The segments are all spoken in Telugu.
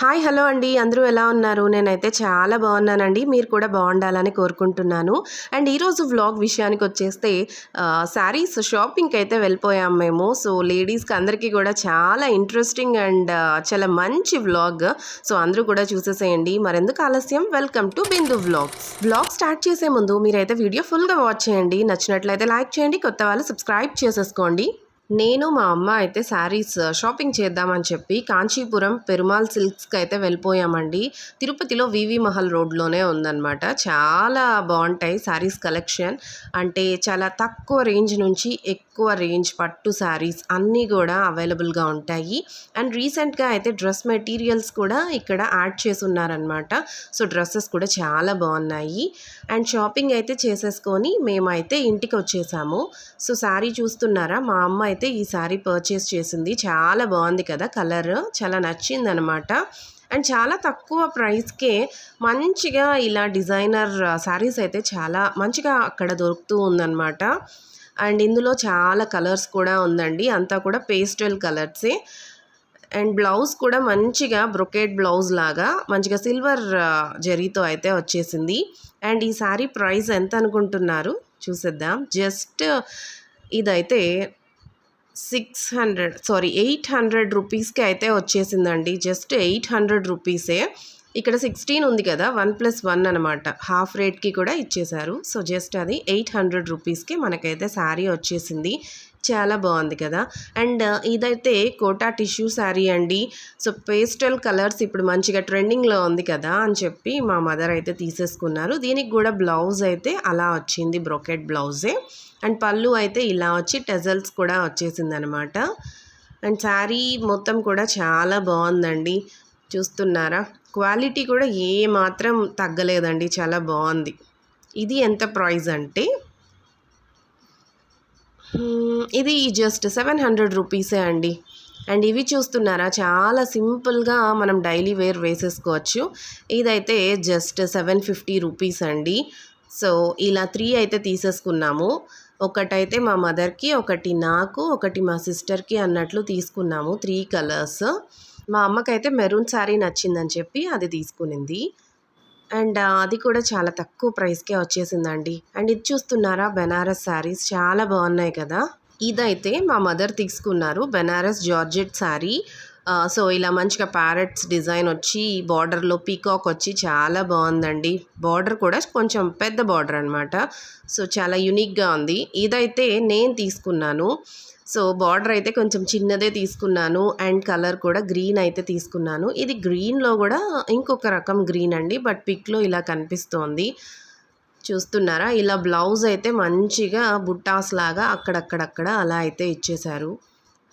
హాయ్ హలో అండి. అందరూ ఎలా ఉన్నారు? నేనైతే చాలా బాగున్నానండి. మీరు కూడా బాగుండాలని కోరుకుంటున్నాను. అండ్ ఈరోజు వ్లాగ్ విషయానికి వచ్చేస్తే శారీస్ షాపింగ్కి అయితే వెళ్ళిపోయాం మేము. సో లేడీస్కి అందరికీ కూడా చాలా ఇంట్రెస్టింగ్ అండ్ చాలా మంచి వ్లాగ్. సో అందరూ కూడా చూసేసేయండి. మరెందుకు ఆలస్యం? Welcome to Bindu vlogs. Vlog start చేసే ముందు మీరైతే వీడియో ఫుల్గా వాచ్ చేయండి. నచ్చినట్లయితే లైక్ చేయండి. కొత్త వాళ్ళు సబ్స్క్రైబ్ చేసేసుకోండి. నేను మా అమ్మ అయితే శారీస్ షాపింగ్ చేద్దామని చెప్పి కాంచీపురం పెరుమాల్ సిల్క్స్కి అయితే వెళ్ళిపోయామండి. తిరుపతిలో వివి మహల్ రోడ్లోనే ఉందన్నమాట. చాలా బాగుంటాయి శారీస్ కలెక్షన్. అంటే చాలా తక్కువ రేంజ్ నుంచి ఎక్కువ రేంజ్ పట్టు శారీస్ అన్నీ కూడా అవైలబుల్గా ఉంటాయి. అండ్ రీసెంట్గా అయితే డ్రెస్ మెటీరియల్స్ కూడా ఇక్కడ యాడ్ చేసి ఉన్నారనమాట సో డ్రెస్సెస్ కూడా చాలా బాగున్నాయి. అండ్ షాపింగ్ అయితే చేసేసుకొని మేమైతే ఇంటికి వచ్చేసాము. సో శారీ చూస్తున్నారా? మా అమ్మ అయితే ఈ శారీ పర్చేస్ చేసింది. చాలా బాగుంది కదా కలర్. చాలా నచ్చింది అనమాట అండ్ చాలా తక్కువ ప్రైస్కే మంచిగా ఇలా డిజైనర్ శారీస్ అయితే చాలా మంచిగా అక్కడ దొరుకుతూ ఉందన్నమాట అండ్ ఇందులో చాలా కలర్స్ కూడా ఉందండి. అంతా కూడా పేస్టల్ కలర్సే. అండ్ బ్లౌజ్ కూడా మంచిగా బ్రొకేట్ బ్లౌజ్ లాగా మంచిగా సిల్వర్ జరీతో అయితే వచ్చేసింది. అండ్ ఈ శారీ ప్రైస్ ఎంత అనుకుంటున్నారు చూసేద్దాం. జస్ట్ ఇదైతే six hundred sorry eight hundred రూపీస్కి అయితే వచ్చేసిందండి. జస్ట్ ఎయిట్ హండ్రెడ్ రూపీసే. ఇక్కడ సిక్స్టీన్ ఉంది కదా వన్ ప్లస్ వన్ అనమాట హాఫ్ రేట్కి కూడా ఇచ్చేశారు. సో జస్ట్ అది ఎయిట్ హండ్రెడ్ రూపీస్కి మనకైతే శారీ వచ్చేసింది. చాలా బాగుంది కదా. అండ్ ఇదైతే కోటా టిష్యూ శారీ అండి. సో పేస్టల్ కలర్స్ ఇప్పుడు మంచిగా ట్రెండింగ్లో ఉంది కదా అని చెప్పి మా మదర్ అయితే తీసేసుకున్నారు. దీనికి కూడా బ్లౌజ్ అయితే అలా వచ్చింది బ్రొకెట్ బ్లౌజే. అండ్ పళ్ళు అయితే ఇలా వచ్చి టెజల్స్ కూడా వచ్చేసింది అనమాట అండ్ శారీ మొత్తం కూడా చాలా బాగుందండి. చూస్తున్నారా? క్వాలిటీ కూడా ఏ మాత్రం తగ్గలేదండి చాలా బాగుంది. ఇది ఎంత ప్రైస్ అంటే ఇది జస్ట్ సెవెన్ హండ్రెడ్ రూపీసే అండి. అండ్ ఇవి చూస్తున్నారా చాలా సింపుల్గా మనం డైలీ వేర్ వేసేసుకోవచ్చు. ఇదైతే జస్ట్ సెవెన్ ఫిఫ్టీ రూపీస్ అండి. సో ఇలా త్రీ అయితే తీసేసుకున్నాము. ఒకటైతే మా మదర్కి ఒకటి నాకు ఒకటి మా సిస్టర్కి అన్నట్లు తీసుకున్నాము త్రీ కలర్స్. మా అమ్మకైతే మెరూన్ శారీ నచ్చిందని చెప్పి అది తీసుకునింది. అండ్ అది కూడా చాలా తక్కువ ప్రైస్కే వచ్చేసిందండి. అండ్ ఇది చూస్తున్నారా? బెనారస్ శారీస్ చాలా బాగున్నాయి కదా? ఇదైతే మా మదర్ తీసుకున్నారు బెనారస్ జార్జెట్ శారీ. సో ఇలా మంచిగా ప్యారెట్స్ డిజైన్ వచ్చి బార్డర్లో పీకాక్ వచ్చి చాలా బాగుందండి. బార్డర్ కూడా కొంచెం పెద్ద బార్డర్ అనమాట సో చాలా యునిక్గా ఉంది. ఇదైతే నేను తీసుకున్నాను. సో బార్డర్ అయితే కొంచెం చిన్నదే తీసుకున్నాను అండ్ కలర్ కూడా గ్రీన్ అయితే తీసుకున్నాను. ఇది గ్రీన్లో కూడా ఇంకొక రకం గ్రీన్ అండి బట్ పిక్లో ఇలా కనిపిస్తోంది. చూస్తున్నారా? ఇలా బ్లౌజ్ అయితే మంచిగా బుట్టాస్ లాగా అక్కడక్కడక్కడ అలా అయితే ఇచ్చేశారు.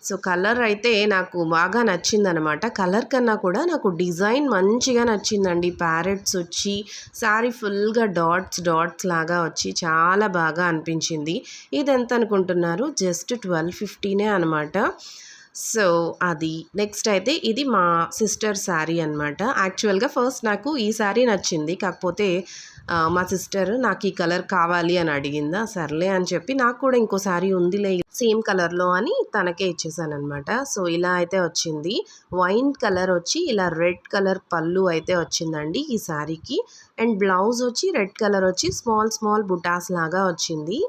సో కలర్ అయితే నాకు బాగా నచ్చిందనమాట కలర్ కన్నా కూడా నాకు డిజైన్ మంచిగా నచ్చిందండి. ప్యారెట్స్ వచ్చి శారీ ఫుల్గా డాట్స్ డాట్స్ లాగా వచ్చి చాలా బాగా అనిపించింది. ఇది ఎంత అనుకుంటున్నారు? జస్ట్ ట్వెల్వ్ ఫిఫ్టీనే అనమాట సో అది. నెక్స్ట్ అయితే ఇది మా సిస్టర్ శారీ అనమాట యాక్చువల్గా ఫస్ట్ నాకు ఈ శారీ నచ్చింది. కాకపోతే మా సిస్టర్ నాకు ఈ కలర్ కావాలి అని అడిగిందా సర్లే అని చెప్పి నాకు కూడా ఇంకో శారీ ఉందిలే సేమ్ కలర్లో అని తనకే ఇచ్చేసానమాట సో ఇలా అయితే వచ్చింది. వైన్ కలర్ వచ్చి ఇలా రెడ్ కలర్ పళ్ళు అయితే వచ్చిందండి ఈ శారీకి అండ్ బ్లౌజ్ వచ్చి రెడ్ కలర్ వచ్చి స్మాల్ స్మాల్ బుటాస్ లాగా వచ్చింది.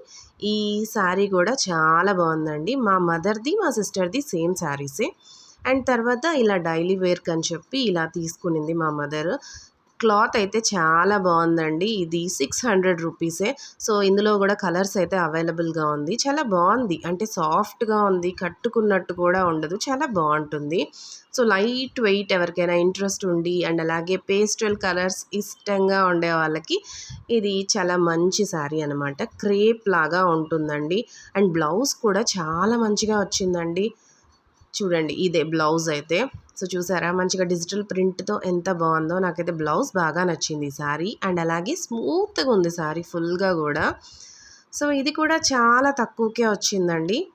ఈ శారీ కూడా చాలా బాగుందండి. మా మదర్ది మా సిస్టర్ది సేమ్ శారీసే అండ్ తర్వాత ఇలా డైలీ వేర్కి అని చెప్పి ఇలా తీసుకునింది మా మదర్. క్లాత్ అయితే చాలా బాగుందండి. ఇది సిక్స్ హండ్రెడ్ రూపీసే సో ఇందులో కూడా కలర్స్ అయితే అవైలబుల్గా ఉంది. చాలా బాగుంది. అంటే సాఫ్ట్గా ఉంది కట్టుకున్నట్టు కూడా ఉండదు. చాలా బాగుంటుంది. సో లైట్ వెయిట్ ఎవరికైనా ఇంట్రెస్ట్ ఉండి అండ్ అలాగే పేస్టల్ కలర్స్ ఇష్టంగా ఉండే వాళ్ళకి ఇది చాలా మంచి శారీ అనమాట క్రేప్ లాగా ఉంటుందండి. అండ్ బ్లౌజ్ కూడా చాలా మంచిగా వచ్చిందండి. చూడండి ఇదే బ్లౌజ్ అయితే. సో చూసారా? మంచిగా డిజిటల్ ప్రింట్తో ఎంత బాగుందో. నాకైతే బ్లౌజ్ బాగా నచ్చింది సారీ. అండ్ అలాగే స్మూత్గా ఉంది సారీ ఫుల్గా కూడా. సో ఇది కూడా చాలా తక్కువకే వచ్చిందండి.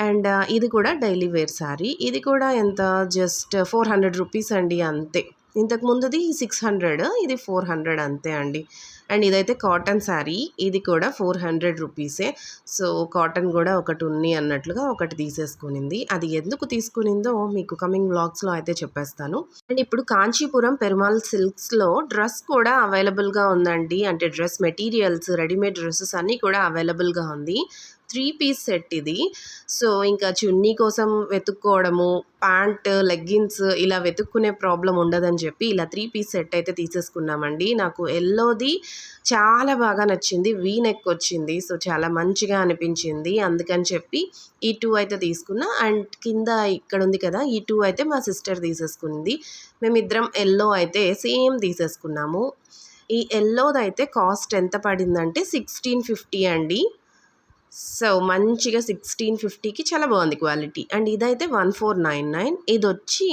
అండ్ ఇది కూడా డైలీ వేర్ సారీ. ఇది కూడా ఎంత? జస్ట్ ఫోర్ హండ్రెడ్ రూపీస్ అండి అంతే. ఇంతకు ముందుది సిక్స్ హండ్రెడ్ ఇది ఫోర్ హండ్రెడ్ అంతే అండి. అండ్ ఇదైతే కాటన్ శారీ ఇది కూడా ఫోర్ హండ్రెడ్ రూపీసే. సో కాటన్ కూడా ఒకటి ఉంది అన్నట్లుగా ఒకటి తీసేసుకునింది. అది ఎందుకు తీసుకునిందో మీకు కమింగ్ బ్లాగ్స్లో అయితే చెప్పేస్తాను. అండ్ ఇప్పుడు కాంచీపురం పెరుమాల్ సిల్క్స్లో డ్రెస్ కూడా అవైలబుల్గా ఉందండి. అంటే డ్రెస్ మెటీరియల్స్ రెడీమేడ్ డ్రెస్సెస్ అన్నీ కూడా అవైలబుల్గా ఉంది. త్రీ పీస్ సెట్ ఇది. సో ఇంకా చున్నీ కోసం వెతుక్కోవడము ప్యాంట్ లెగ్గిన్స్ ఇలా వెతుక్కునే ప్రాబ్లం ఉండదని చెప్పి ఇలా త్రీ పీస్ సెట్ అయితే తీసేసుకున్నామండి. నాకు ఎల్లోది చాలా బాగా నచ్చింది వీ నెక్ వచ్చింది. సో చాలా మంచిగా అనిపించింది. అందుకని చెప్పి ఈ టూ అయితే తీసుకున్నా. అండ్ కింద ఇక్కడ ఉంది కదా ఈ టూ అయితే మా సిస్టర్ తీసేసుకుంది. మేమిద్దరం ఎల్లో అయితే సేమ్ తీసేసుకున్నాము. ఈ ఎల్లోది అయితే కాస్ట్ ఎంత పడిందంటే సిక్స్టీన్ ఫిఫ్టీ అండి. సో మంచిగా సిక్స్టీన్ ఫిఫ్టీకి చాలా బాగుంది క్వాలిటీ. అండ్ ఇదైతే వన్ ఫోర్ నైన్ నైన్ ఇది వచ్చి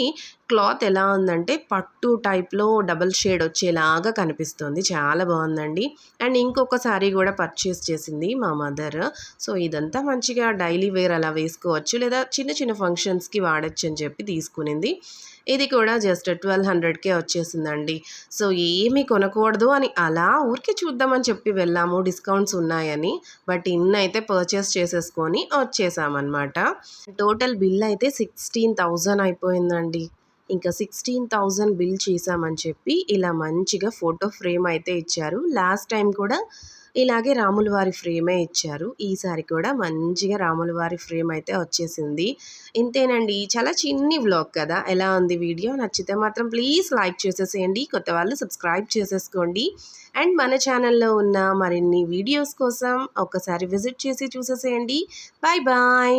క్లాత్ ఎలా ఉందంటే పట్టు టైప్లో డబల్ షేడ్ వచ్చేలాగా కనిపిస్తుంది. చాలా బాగుందండి. అండ్ ఇంకొక శారీ కూడా పర్చేస్ చేసింది మా మదర్ సో ఇదంతా మంచిగా డైలీ వేర్ అలా వేసుకోవచ్చు లేదా చిన్న చిన్న ఫంక్షన్స్కి వాడచ్చు అని చెప్పి తీసుకునింది. ఇది కూడా జస్ట్ ట్వెల్వ్ హండ్రెడ్కే వచ్చేసిందండి. సో ఏమీ కొనకూడదు అని అలా ఊరికి చూద్దామని చెప్పి వెళ్ళాము. డిస్కౌంట్స్ ఉన్నాయని. బట్ ఇన్ అయితే పర్చేస్ చేసేసుకొని వచ్చేసామన్నమాట. టోటల్ బిల్ అయితే సిక్స్టీన్ థౌజండ్ అయిపోయిందండి. ఇంకా సిక్స్టీన్ థౌజండ్ బిల్ చేసామని చెప్పి ఇలా మంచిగా ఫోటో ఫ్రేమ్ అయితే ఇచ్చారు. లాస్ట్ టైం కూడా ఇలాగే రాముల వారి ఫ్రేమే ఇచ్చారు. ఈసారి కూడా మంచిగా రాముల వారి ఫ్రేమ్ అయితే వచ్చేసింది. ఇంతేనండి చాలా చిన్ని వ్లాగ్ కదా? ఎలా ఉంది వీడియో? నచ్చితే మాత్రం ప్లీజ్ లైక్ చేసేసేయండి కొత్త వాళ్ళు సబ్స్క్రైబ్ చేసేసుకోండి. అండ్ మన ఛానల్లో ఉన్న మరిన్ని వీడియోస్ కోసం ఒకసారి విజిట్ చేసి చూసేసేయండి. Bye bye!